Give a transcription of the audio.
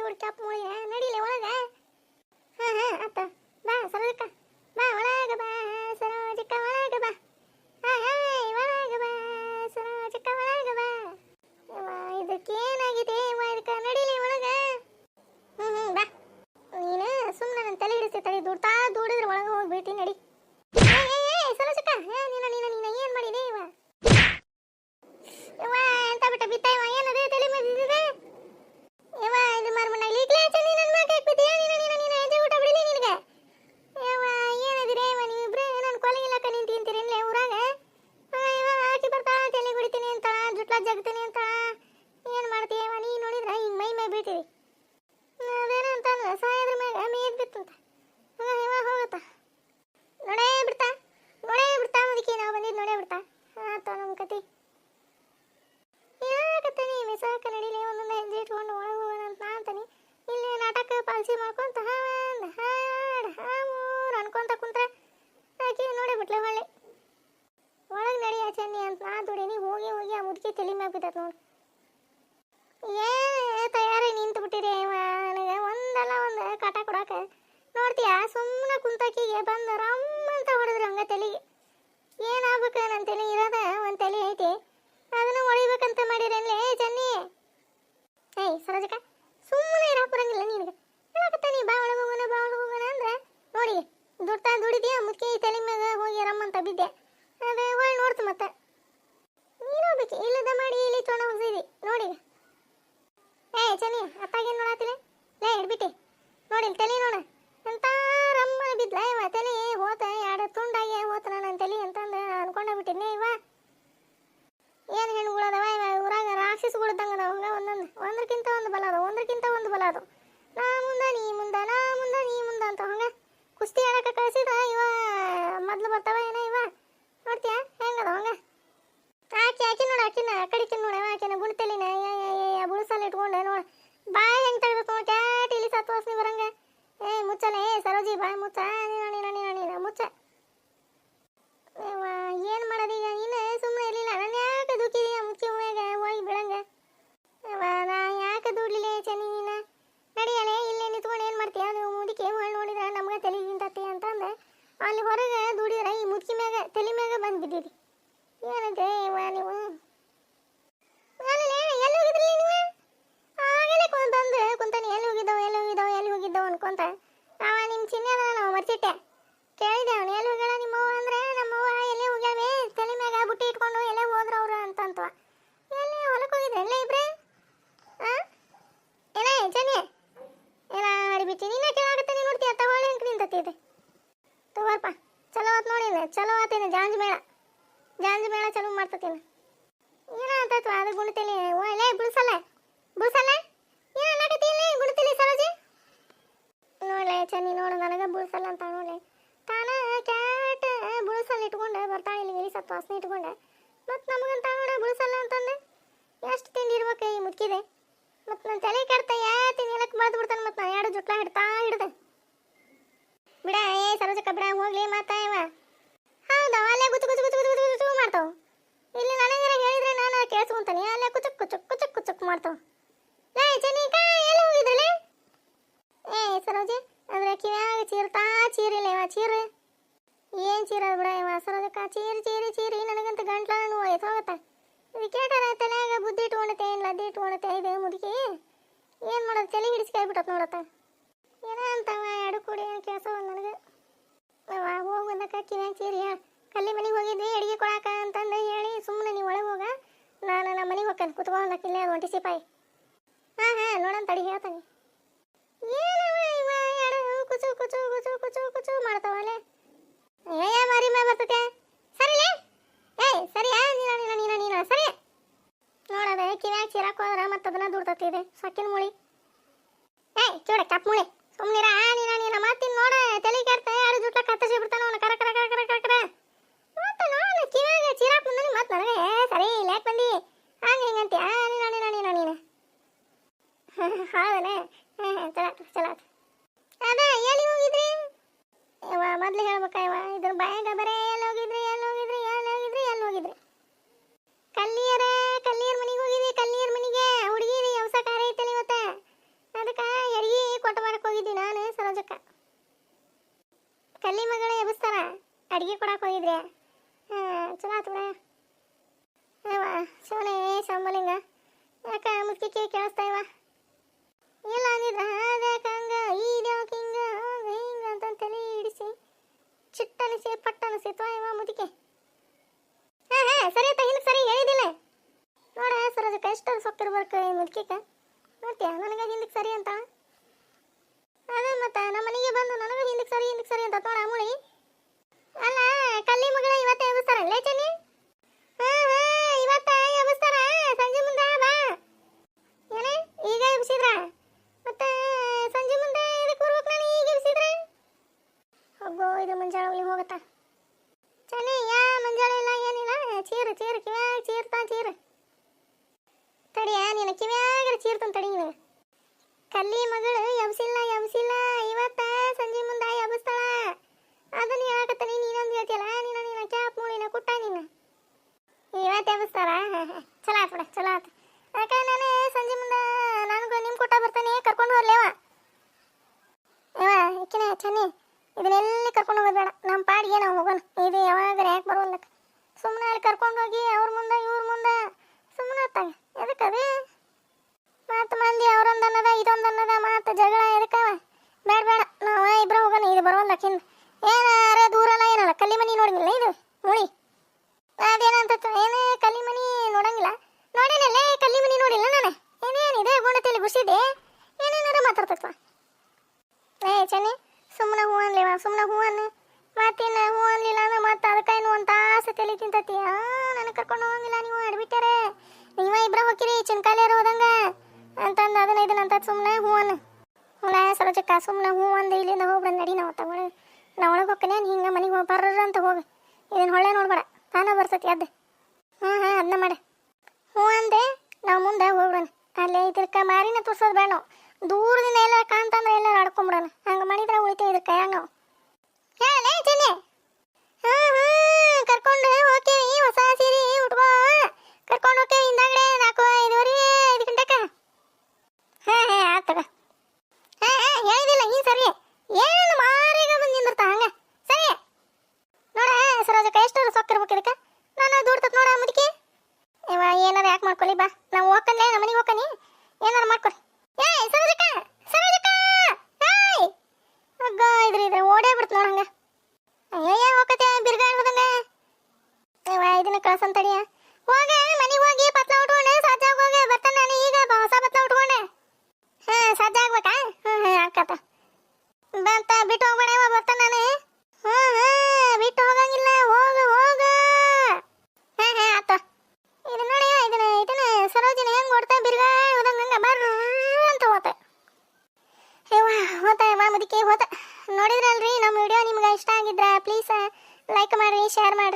ಚೂಡ್ cap ಮುಳಿ ನಡಿಲೆ ಒಳಗ? ಹಾ ಹಾ ಅತ್ತ ಬಾ ಸರೋಜಕ್ಕ ಬಾ ಒಳಗ ಬಾ ಸರೋಜಕ್ಕ ಒಳಗ ಬಾ ಹಾ ಹಾ ಒಳಗ ಬಾ ಸರೋಜಕ್ಕ ಒಳಗ ಬಾ ಯವ್ವ, ಇದಕ್ಕೇನಾಗಿದೆ ಯವ್ವ, ಇದಕ್ಕ ನಡಿಲೆ ಒಳಗ ಹ್ಮ್ ಹ್ಮ್ ಬಾ ನೀನು ಸುಮ್ಮನೆ ನನ್ನ ತಲೆ ಹಿಡಿಸಿ ತಲೆ ದುಡ್ತಾ ದುಡಿದ್ರೆ ಒಳಗೆ ಹೋಗ್ಬಿಟ್ಟು ನಡಿ ಏ, ಏ, ಏ, ಸರೋಜಕ್ಕ ಏ, ನೀನ ನೀನ ನೀನ ಏನ್ ಮಾಡಿದೆ ಇವ ಯವ್ವ ಎಂತ ಬಿಟ್ಟ ಬಿತ್ತ ಇವ ಏನದು ತಲೆ ಮೇಲೆ ಯವ್ವ ಇದು ಮಾರ್ಮಣ್ಣ ಈಗಲೇ ಚಂದಿ ನನ್ನ ಮಗ ಹಾಕ್ಬಿದ್ದೀಯ ನೀನ ನೀನ ನೀನ ಎದೆ ಊಟ ಬಿಡಲಿ ನಿನಗೆ ಯವ್ವ ಏನದಿರೆ ಇವ ನೀವಿಬ್ರು ನನ್ನ ಕೊಲೆಗಿಲ್ಲಕ ನಿಂತು ತಿಂತೀರಿನ್ಲೆ ಊರಾಗ ಆ, ಇವ ಆಚೆ ಬರ್ತಾ ತಲೆ ಕುಡಿತೀನಿ ಅಂತ ಜುಟ್ಲ ಜಗ್ತೀನಿ ಅಂತ ಏನ್ ಮಾಡ್ತೀಯ ಇವ ನೀ ನೋಡಿದ್ರೆ ಹಿಂಗ್ ಮೈ ಮೈ ಬೀಳ್ತೀವಿ ಅದೇನಂತಂದ್ರೆ ಸಾಯೋದ್ರ ಮ್ಯಾಗ ಮೇದ್ ಬಿತ್ತಂತ ಹಂಗ ಇವ ಹೋಗತ್ತ ನೋಡೇ ಬಿಡ್ತಾ ನೋಡೇ ಬಿಡ್ತಾ ಅದಕ್ಕೆ ನಾವು ಬಂದಿದ್ದು ನೋಡೇ ಬಿಡ್ತಾ ಆತ ನಮ್ಮ ಕತಿ ಯಾಕತ್ತೀನಿ ಮಿಸಾಕ ನಡಿಲಿ ಒಂದೊಂದು ಹೆಜ್ಜೆ ಇಟ್ಕೊಂಡು ಒಳಗೆ ಹೋಗೋಣ ಅಂತ ನಾ ಅಂತಾನೆ ಇಲ್ಲಿ ನಾಟಕ ಪಾಲ್ಸಿ ಮಾಡ್ಕೊಂತ ಹಾಡ್ ಹಾಡ್ ಹಾ ಮೂರ್ ಅನ್ಕೊಂತ ಕುಂತ್ರ ಆಕೆ ನೋಡೇ ಬಿಟ್ಲೆ ಹೊಳ್ಳಿ ಒಳಗೆ ನಡಿ ಚೆನ್ನಿ ಅಂತ ನಾ ದುಡೀನಿ ಹೋಗಿ ಹೋಗಿ ಆ ಮುದುಕಿ ತಲೆ ಮ್ಯಾಗ ಬಿದ್ದತ್ ನೋಡು ಏ ತಯಾರಿ ನಿಂತು ಬಿಟ್ಟಿರಿ ನನಗೆ ಒಂದಲ್ಲ ಒಂದು ಕಾಟ ಕೊಡಾಕ ನೋಡ್ತೀಯಾ ಸುಮ್ಮನೆ ಕುಂತಾಕಿಗೆ ಬಂದು ರಮ್ಮ ಅಂತ ಹೊಡೆದ್ರಿ ಹಂಗ ತಲೆಗೆ ಏನಾಗ್ಬೇಕು ನನ್ನ ತಲೆ ಇರೋದ ಒಂದು ತಲೆ ಐತಿ ಅದನ್ನು ಹೊಡಿಬೇಕಂತ ಮಾಡಿರೇನ್ಲೇ ಚನ್ನಿ ಏಯ್ ಸರೋಜಕ ಸುಮ್ಮನೆ ಇರಾಕ್ ಬರಂಗಿಲ್ಲ ನಿನಗೆ ಹೇಳಕತ್ತಾನಿ ಬಾ ಒಳಗೆ ಹೋಗೋಣ ಬಾ ಒಳಗೆ ಹೋಗೋಣ ಅಂದ್ರೆ ನೋಡಿ ದುಡ್ತಾ ದುಡಿದ್ಯಾ? ಮುಖ್ಯ ಈ ತಲೆ ಮ್ಯಾಗ ಹೋಗಿ ರಮ್ಮಂತ ಬಿದ್ದೆ. ಅದೇ ಹೊಳ್ ನೋಡ್ತು ಮತ್ತೆ. ನೀನು ಹೋಗ್ಬೇಕು. ಇಲ್ಲದ ಮಾಡಿ ಇಲ್ಲಿ ಚೋಣ ಹೋಗಿದಿ ನೋಡಿ. ಏ ಚನಿ ಅತ್ತಾಗೇನು ನೋಡತ್ತಿಲ್ಲ ಲೇ ಇಡ್ಬಿಟ್ಟಿ ನೋಡಿ, ತಲೆ ನೋಡ. ಅಂತ ರಮ್ಮ ಬಿದ್ಲ. ಇವ ತಲೆ ಹೋತ ಎರಡು ತುಂಡಾಗಿ ಹೋತ ನನ್ನ ತಲೆ ಅಂತಂದು ಅನ್ಕೊಂಡ ಬಿಟ್ಟಿದ್ನೆ. ಇವ ಏನು ಹೆಣ್ಣುಗಳದವ ಇವ ಊರಾಗ ರಾಕ್ಷಸಗಳಿದ್ದಂಗೆ ಅದಾವ. ಒಂದೊಂದು, ಒಂದ್ರಕ್ಕಿಂತ ಒಂದು ಬಲ ಅದಾವ. ಒಂದ್ರಕ್ಕಿಂತ ಒಂದು ಬಲ ಅದಾವ ನಾ ಮುಂದ, ನೀ ಮುಂದ, ನಾ ಮುಂದ, ನೀ ಮುಂದ ಅಂತ. ಹಂಗ? ಕುಸ್ತಿ ಆಡಕ ಕಳಿಸಿದ ಇವ. ಮೊದ್ಲು ಬರ್ತಾವ ಏನ ಇವ. ನೋಡ್ತೀಯ? ಹೆಂಗದ ಹಂಗ ಆಕಿ ಆಕಿ ಚಿನ್ನದ ನಾವು ಮರ್ಚಿಟ್ಟೆ ಕೇಳಿದೆ ಚನ್ನಿ ನೋಡು, ನನಗೆ ಬುಳ್ಸಲ್ಲ ಅಂತ ನೋಡಿ ತಾನ ಕ್ಯಾಟ್ ಬುಳಸಲ್ಲಿ ಇಟ್ಕೊಂಡೆ ಬರ್ತಾಳೆ ಇಲ್ಲಿ ಎಲ್ಲಿ ಸತ್ತು ವಾಸನೆ ಇಟ್ಕೊಂಡೆ. ಮತ್ತು ನಮಗಂತ ನೋಡ ಬುಳಸಲ್ಲ ಅಂತಂದೆ. ಎಷ್ಟು ತಿಂಡಿ ಇರ್ಬೇಕು ಈ ಮುಕ್ಕಿದೆ ಮತ್ತು ನನ್ನ ತಲೆ ಕೆಡ್ತ, ಯಾ ತಿನ್ನಲಕ್ಕೆ ಮರ್ದು ಬಿಡ್ತಾನೆ ಮತ್ತು ನಾನು ಎರಡು ಜುಟ್ಲ ಹಿಡ್ತಾ ಹಿಡ್ದೆ. ಬಿಡ, ಏ ಸರೋಜಕ್ಕ, ಬಿಡ, ಹೋಗ್ಲಿ, ಮಾತಾ ಇವ. ಹೌದಾ, ಅಲ್ಲೇ ಗುಚ್ಚು ಗುಚ್ಚು ಗುಚ್ಚು ಗುಚ್ಚು ಗುಚ್ಚು ಮಾಡ್ತಾವ. ಇಲ್ಲಿ ನನಗೆ ಹೇಳಿದ್ರೆ ನಾನು ಕೇಳಿಸ್ಕೊಂತಾನೆ. ಅಲ್ಲೇ ಕುಚುಕ್ ಕುಚುಕ್ ಕುಚುಕ್ ಕುಚುಕ್ ಮಾಡ್ತಾವ ಲೇ ಚನಿಕ ಎಲ್ಲಿ ಹೋಗಿದ್ರಲೆ ಏ ಸರೋಜಿ ಅಂದ್ರೆ ಕಿವ್ಯಾಗ ಚೀರ್ತಾ ಚೀರಿಲ್ಲ ಇವ ಚೀರು? ಏನ್ ಚೀರ ಬಿಡ, ಇವ ಸರೋಜಕ್ಕ ಚೀರಿ ಚೀರಿ ಚೀರಿ, ನನಗಂತ ಗಂಟ್ಲ ನೋವು ಎತ್ತೋಗತ್ತ ವಿಕೆಟರ ತಲೆಯಾಗ ಬುದ್ಧಿ ಇಟ್ಕೊಂಡತೆ, ಏನ್ ಲದ್ದಿ ಇಟ್ಕೊಂಡತೆ, ಇದೆ ಮುದುಕಿ? ಏನ್ ಮಾಡೋದು, ತಲೆ ಹಿಡಿಸ್ಕಾಯ್ಬಿಟ್ಟತ್ ನೋಡತ್ತ? ಏನ ಅಂತವ, ಎರಡು ಕೂಡಿ ಕೆಲಸ ನನಗೆ. ಹೋಗಿ ಬಂದಕ್ಕ ಕಿವ್ಯಾಗ ಕಲ್ಲಿ ಮನೆಗೆ ಹೋಗಿದ್ವಿ, ಅಡಿಗೆ ಕೊಡಾಕ ಅಂತಂದು ಹೇಳಿ ಸುಮ್ಮನೆ ನೀವು ಒಳಗೆ ಹೋಗ. ನಾನು ನಮ್ಮ ಮನೆಗೆ ಹೋಗ್ತೇನೆ ಕುತ್ಕೊಂಡಕ್ಕೆ ಇಲ್ಲೇ ಅದು ಒಂಟಿ ಸಿಪಾಯಿ. ಹಾ ಹಾ, ನೋಡಂತ ತಡಿ ಹೇಳ್ತಾನೆ. ಯಾರು ಕುಚು ಕುಚು ಕುಚು ಕುಚು ಕುಚು ಮಾಡ್ತಾವಲೆ ಏಯ ಮಾರಿ, ಮೇ ಬರ್ತತೆ ಸರಿಲೇ ಏಯ್ ಸರಿಯಾ ನೀನ ನೀನ ನೀನ ನೀನ, ಸರಿ. ನೋಡದೆ ಕಿವ್ಯಾಗ ಚೀರಾಕ್ ಹೋದ್ರ ಮತ್ತೆ ಅದನ್ನ ದುಡ್ತತಿ ಇದೆ ಸೊಕ್ಕಿನ ಮುಳಿ. ಏಯ್ ಚೂಡ ಕಪ್ ಮುಳಿ. ಸುಮ್ಮನಿರ ನೀನ ನೀನ, ಮಾತಿನ ನೋಡ. ತಲೆ ಕೆಡ್ತ ಯಾರು ಜುಟ್ಲ ಕತ್ತಸಿ ಬಿಡ್ತಾನ ಅವನ. ಕರ ಕರ ಕರ ಕರ ಕರ ಕರ. ಮತ್ತೆ ನೋಡ, ಕಿವ್ಯಾಗ ಚೀರಾಕ್ ಬಂದನಿ ಮತ್ತೆ ನನಗೆ ಸರಿ ಲ್ಯಾಕ್ ಬಂದಿ. ಹಂಗೆ ಹಿಂಗಂತಿ. ಆ ನೀನ ನೀನ ನೀನ ನೀನ. ಹೌದನೇ ಚಲಾತ್ ಚಲಾತ್ ಅದ ಎಲ್ಲಿ ಹೋಗಿದ್ರಿ ಇವ ಮೊದ್ಲು ಹೇಳ್ಬೇಕ ಇವ ಇದ್ರ ಬಾಯಾಗ ಬರೇ ಎಲ್ಲಿ ಹೋಗಿದ್ರಿ ಎಲ್ಲಿ ಹೋಗಿದ್ರಿ ಎಲ್ಲಿ ಹೋಗಿದ್ರಿ ಎಲ್ಲಿ ಹೋಗಿದ್ರಿ ಕಲ್ಲಿಯರ ಕಲ್ಲಿಯರ್ ಮನೆಗೆ ಹೋಗಿದ್ವಿ ಕಲ್ಲಿಯರ್ ಮನೆಗೆ ಹುಡುಗಿರಿ ಅವಸ ಕಾರ್ಯ ಐತಲ್ಲ ಇವತ್ತ ಅದಕ್ಕೆ ಕಲ್ಲಿ ಮಗಳ ಎಬ್ಬಿಸ್ತಾರ ಅಡಿಗೆ ಕೊಡಕ್ಕೆ ಹೋಗಿದ್ರೆ? ಚಲೋ ಆತು ಅವ ಶಿವನೇ ಶಂಬಲಿಂಗ ಯಾಕ ಮುದ್ಕಿಕ್ಕೆ ಕೇಳಿಸ್ತಾ ಇವ ಇಲ್ಲ ಅಂದಿದ್ರ ಹಂಗ ಇದ್ಯಾಕೆ ಹಿಂಗ ಹಂಗ ಅಂತ ತಲೆ ಹಿಡಿಸಿ, ಚಿಟ್ಟನಿಸಿ, ಪಟ್ಟನಿಸಿ ಇವ ಮುದುಕೆ. ಹಾ ಹಾ, ಸರಿ ಆಯ್ತಾ ಹಿಂಗೆ ಸರಿ ಹೇಳಿದಿಲ್ಲ ನೋಡ ಸರ್ ಅದಕ್ಕೆ ಎಷ್ಟು ಸೊಕ್ಕಿರ್ಬೇಕು ಈ ಮುದುಕಿಕ ನೋಡ್ತೀಯ, ನನಗೆ ಹಿಂದಕ್ಕೆ ಸರಿ ಅಂತ? ಅದೇ ಮತ್ತೆ ನಮ್ಮ ಮನೆಗೆ ಬಂದು ನನಗೆ ಹಿಂದಕ್ಕೆ ಸರಿ ಹಿಂದಕ್ಕೆ ಸರಿ ಅಂತ ನೋಡ, ಮುಳಿ. ಅಲ್ಲ, ಕಲ್ಲಿ ಮಗಳ ಇವತ್ತೇ ಎಬ್ಬಿಸ್ತಾರಲ್ಲ ಚನ್ನಿ. ಹಾ ಹಾ, ಇವತ್ತ ಎಬ್ಬಿಸ್ತಾರ ಸಂಜೆ ಮುಂದೆ ಬಾ. ಏನೇ, ಈಗ ಎಬ್ಸಿದ್ರ ಮತ್ತೆ ಸಂಜೆ ಮುಂದೆ ಇದಕ್ಕೆ ಬರ್ಬೇಕು ನಾನು ಈಗ ಎಬ್ಸಿದ್ರೆ ಹೋಗೋ ಇದು ಮುಂಜಾನೆ ಹೋಗತ್ತಾ. ಚನ್ನಿ, ಯಾ ಮುಂಜಾನೆ ಇಲ್ಲ, ಏನಿಲ್ಲ. ಚೀರು ಚೀರು, ಕಿವ್ಯಾಗ ಚೀರ್ತಾ ಚೀರು. ತಡಿಯ ನಿನ್ನ ಕಿವ್ಯಾಗ ಚೀರ್ತಂತ ತಡಿ ನೀನು. ಕಲ್ಲಿ ಮಗಳು ಎಬ್ಸಿಲ್ಲ ಎಬ್ಸಿಲ್ಲ ಇವತ್ತ ಸಂಜೆ ಮುಂದೆ ಅದನ್ನ ಹೇಳಕತ್ತಾನೆ ನೀನೊಂದು ಹೇಳ್ತಿಯಲ್ಲ, ನೀನು ನೀನ ಕ್ಯಾಪ್ ಮೂಳಿನ ಕುಟ್ಟ ನೀನು. ಇವತ್ತು ಎಬ್ಬಿಸ್ತಾರ ಚಲೋ ಆತ್ ಬಿಡ, ಚಲೋ ಆತ್. ಯಾಕೆ ನಾನೇ ಸಂಜೆ ಮುಂದೆ ನನಗೂ ನಿಮ್ಮ ಕುಟ್ಟ ಬರ್ತಾನೆ ಕರ್ಕೊಂಡು ಹೋಗ್ಲೇವ ಅವ ಇಕ್ಕಿನ, ಚನ್ನಿ ಇದನ್ನೆಲ್ಲಿ ಕರ್ಕೊಂಡು ಹೋಗೋದು ಬೇಡ. ನಮ್ಮ ಪಾಡಿಗೆ ನಾವು ಹೋಗೋಣ. ಇದು ಯಾವಾಗ ಯಾಕೆ ಬರೋಲ್ಲ ಸುಮ್ಮನೆ ಅಲ್ಲಿ ಕರ್ಕೊಂಡು ಹೋಗಿ ಅವ್ರ ಮುಂದೆ, ಇವ್ರ ಮುಂದೆ. ಸುಮ್ಮನೆ ಆತ ಎದಕ್ಕದು ಮತ್ತು ಮಂದಿ ಅವ್ರೊಂದು ಅನ್ನದ, ಇದೊಂದು ಅನ್ನದ ಮತ್ತು ಜಗಳ ಎದಕ್ಕವ ಬೇಡ ಬೇಡ. ನಾವು ಇಬ್ರು ಹೋಗೋಣ, ಇದು ಬರೋಲ್ಲಕ್ಕಿಂದ ಏನಾರ ದೂರ ಅಲ್ಲ ಏನಲ್ಲ ಕಲ್ಲಿ ಮನಿ ನೋಡಿಲ್ಲ ಇದು ಮುಳಿ ಅದೇನಂತ ಏನು ಕಲ್ಲಿ ಮನಿ ನೋಡಂಗಿಲ್ಲ ನೋಡೇನಲ್ಲೇ ಕಲ್ಲಿ ಮನಿ ನೋಡಿಲ್ಲ ನಾನು ಏನೇನಿದೆ ಗುಂಡತಿಲಿ ಗುಸಿದೆ ಏನೇನಾರ ಮಾತಾಡ್ತತ್ವ ಏ ಚೆನ್ನಿ ಸುಮ್ಮನೆ ಹೂ ಅನ್ಲಿವ ಸುಮ್ಮನೆ ಹೂ ಅನ್ನ ಮತ್ತಿನ್ನ ಹೂ ಅನ್ಲಿಲ್ಲ ಅಂದ್ರೆ ಮತ್ತೆ ಅದಕ್ಕೆ ಏನು ಅಂತ ತಾಸು ತಲೆ ತಿಂತತಿ ಆ, ನನಗೆ ಕರ್ಕೊಂಡು ಹೋಗಂಗಿಲ್ಲ ನೀವು, ಅಡ್ಬಿಟ್ಟಾರೆ. ನೀವ ಇಬ್ರ ಹೋಗಿರಿ ಚಿನ್ಕಾಲಿಯರು ಹೋದಂಗ. ಅಂತಂದು, ಅದನ್ನ ಇದನ್ನ ಅಂತ ಸುಮ್ಮನೆ ಹೂ ಅನ್ನ ಹುಳ, ಸರೋಜಕ್ಕ ಸುಮ್ಮನೆ ಹೂ ಅಂದು, ಇಲ್ಲಿಂದ ಹೋಗ್ಬಿಡ ನಡಿ, ನಾವು ತಗೊಳ್ಳಿ ನಾ ಒಳಗೆ ಹೋಗ್ಕನೆ ಹಿಂಗೆ ಮನೆಗೆ ಹೋಗಿ, ಬರ್ರ ಅಂತ ಹೋಗಿ. ಇದನ್ನ ಹೊಳೆ ನೋಡ್ಬೇಡ, ತಾನೇ ಬರ್ತತಿ ಅದ್ದು ಹಾಂ ಹಾಂ ಅದನ್ನ ಮಾಡ. ಹ್ಞೂ ಅಂದೆ, ನಾವು ಮುಂದೆ ಹೋಗ್ಬಿಡೋಣ ಅಲ್ಲೇ ಇದಕ್ಕ ಮಾರಿನ ತೋರ್ಸೋದು ಬೇಡ. ದೂರದಿಂದ ಎಲ್ಲ ಕಾಣ್ತಂದ್ರೆ ಎಲ್ಲ ಆಡ್ಕೊಂಬಿಡೋಣ. ಹಂಗೆ ಮಾಡಿದ್ರೆ ಉಳಿತೀವಿ ಇದಕ್ಕೆ ನಾವು ಹೇಳಲೇ ಚೆನ್ನೆ. ಹಾಂ ಹಾಂ, ಕರ್ಕೊಂಡು ಓಕೆ ಹೊಸ ಸೀರೆ ಉಟ್ಕೋ. ಕರ್ಕೊಂಡು ಹೋಗ್ತೀವಿ ಹಿಂದಾಗಡೆ ನಾಲ್ಕು, ಐದುವರೆ, ಐದು ಗಂಟೆಕ. ಹಾಂ ಹಾಂ ಆಗ್ತದ ಹಾಂ ಹಾಂ ಹೇಳಿದಿಲ್ಲ ಈ ಸರಿ. ಏನು ಮಾರಿಗ ಬಂದು ನಿಂದಿರ್ತಾ, ಹಂಗೆ? ಸರಿ. ನೋಡ ಸರೋಜಕ್ಕ ಎಷ್ಟು ಸೊಕ್ಕಿರ್ಬೇಕು ಇದಕ್ಕೆ? ನಾನು ದೂಡ್ತತ್ ನೋಡ, ಮುದುಕಿ. ಇವ ಏನಾರ ಯಾಕೆ ಮಾಡ್ಕೊಳ್ಳಿ ಬಾ. ನಾವು ಹೋಗ್ಕನ್ಲೆ ನಮ್ಮ ಮನೆಗೆ ಹೋಗ್ಕನಿ. ಏನಾರ ಮಾಡ್ಕೊಳಿ ಏಯ್ ಸರೋಜಕ್ಕ ಸರೋಜಕ್ಕ ಏಯ್ ಅಗ್ಗ ಇದ್ರಿ ಇದ್ರೆ ಓಡೇ ಬಿಡ್ತು ನೋಡ ಹಂಗ ಅಯ್ಯಯ್ಯ ಹೋಗತ್ತೆ ಬಿರ್ಗಾಡ್ ಹೋದಂಗ ಇವ ಇದನ್ನ ಕಳ್ಸನ್ ತಡಿಯ ಹೋಗ ಮನೆಗೆ ಹೋಗಿ ಶೇರ್ ಮಾಡ್ರಿ